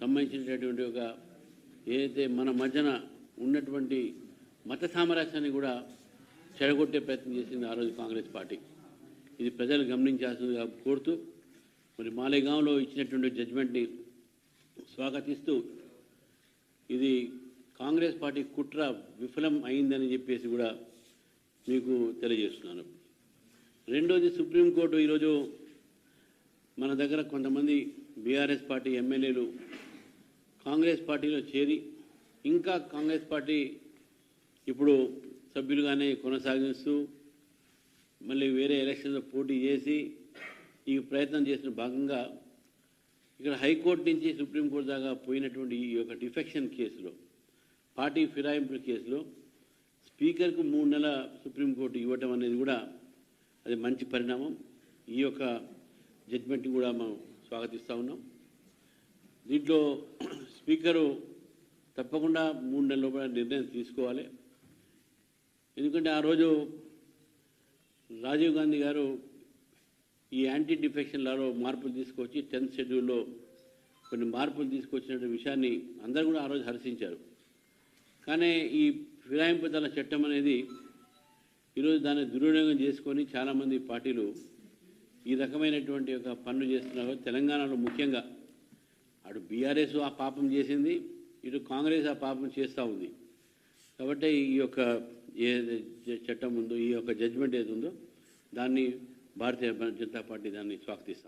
సంబంధించినటువంటి ఒక ఏదైతే మన మధ్యన ఉన్నటువంటి మత సామరస్యాన్ని కూడా చెడగొట్టే ప్రయత్నం చేసింది ఆ రోజు కాంగ్రెస్ పార్టీ. ఇది ప్రజలు గమనించాల్సిందిగా కోరుతూ మరి మాలేగాంలో ఇచ్చినటువంటి జడ్జిమెంట్ని స్వాగతిస్తూ ఇది కాంగ్రెస్ పార్టీ కుట్ర విఫలం అయిందని చెప్పేసి కూడా మీకు తెలియజేస్తున్నాను. రెండోది సుప్రీంకోర్టు ఈరోజు మన దగ్గర కొంతమంది బీఆర్ఎస్ పార్టీ ఎమ్మెల్యేలు కాంగ్రెస్ పార్టీలో చేరి ఇంకా కాంగ్రెస్ పార్టీ ఇప్పుడు సభ్యులుగానే కొనసాగిస్తూ మళ్ళీ వేరే ఎలక్షన్లో పోటీ చేసి ఈ ప్రయత్నం చేసిన భాగంగా ఇక్కడ హైకోర్టు నుంచి సుప్రీంకోర్టు దాకా పోయినటువంటి ఈ యొక్క డిఫెక్షన్ కేసులో పార్టీ ఫిరాయింపుల కేసులో స్పీకర్కు మూడు నెలల సుప్రీంకోర్టు ఇవ్వటం అనేది కూడా అది మంచి పరిణామం. ఈ యొక్క జడ్జిమెంట్ని కూడా మనం స్వాగతిస్తూ ఉన్నాం. దీంట్లో స్పీకరు తప్పకుండా మూడు నెలల లోపల నిర్ణయం తీసుకోవాలి. ఎందుకంటే ఆ రోజు రాజీవ్ గాంధీ గారు ఈ యాంటీ డిఫెక్షన్ లాలో మార్పులు తీసుకొచ్చి టెన్త్ షెడ్యూల్లో కొన్ని మార్పులు తీసుకొచ్చిన విషయాన్ని అందరూ కూడా ఆ రోజు హర్షించారు. కానీ ఈ ఫిరాయింపుదల చట్టం అనేది ఈరోజు దాన్ని దుర్వినియోగం చేసుకొని చాలామంది పార్టీలు ఈ రకమైనటువంటి ఒక పనులు చేస్తున్నారు. తెలంగాణలో ముఖ్యంగా అటు బీఆర్ఎస్ ఆ పాపం చేసింది ఇటు కాంగ్రెస్ ఆ పాపం చేస్తూ ఉంది. కాబట్టి ఈ యొక్క ఏ చట్టం ఉందో ఈ యొక్క జడ్జిమెంట్ ఏది ఉందో దాన్ని భారతీయ జనతా పార్టీ దాన్ని స్వాగతిస్తాం.